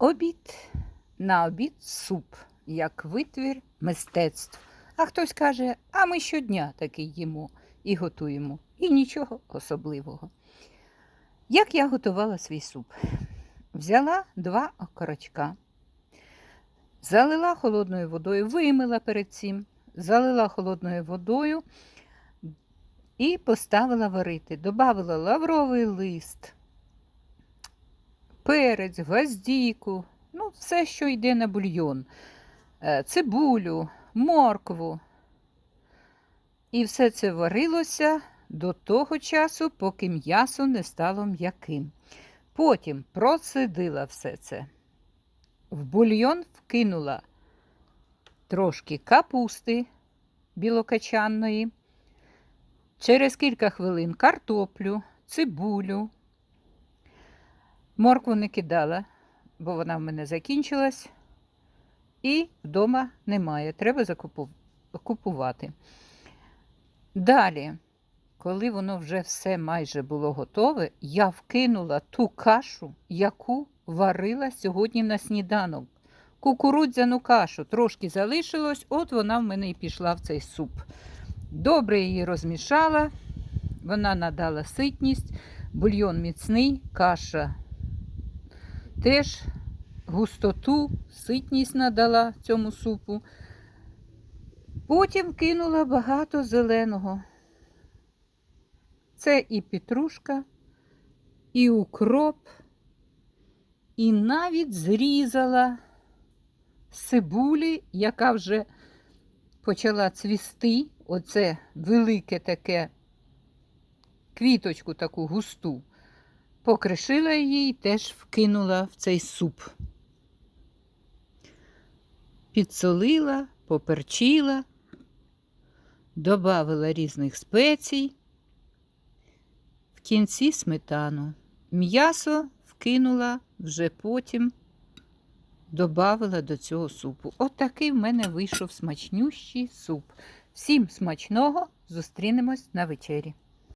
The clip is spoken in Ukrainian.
Обід. На обід суп, як витвір мистецтв. А хтось каже, а ми щодня такий їмо і готуємо. І нічого особливого. Як я готувала свій суп? Взяла два окорочка, залила холодною водою, вимила перед цим, залила холодною водою і поставила варити. Добавила лавровий лист, перець, гвоздіку, ну, все, що йде на бульйон, е, цибулю, моркву. І все це варилося до того часу, поки м'ясо не стало м'яким. Потім процедила все це. В бульйон вкинула трошки капусти білокачанної. Через кілька хвилин картоплю, цибулю. Моркву не кидала, бо вона в мене закінчилась. І вдома немає, треба купувати. Далі, коли воно вже все майже було готове, я вкинула ту кашу, яку варила сьогодні на сніданок. Кукурудзяну кашу трошки залишилось, от вона в мене і пішла в цей суп. Добре її розмішала, вона надала ситність, бульйон міцний, каша теж густоту, ситність надала цьому супу. Потім кинула багато зеленого. Це і петрушка, і укроп, і навіть зрізала цибулі, яка вже почала цвісти. Оце велике таке квіточку таку густу. Покришила її і теж вкинула в цей суп. Підсолила, поперчила, додавила різних спецій. В кінці сметану. М'ясо вкинула вже потім, додавила до цього супу. От такий в мене вийшов смачнющий суп. Всім смачного! Зустрінемось на вечері.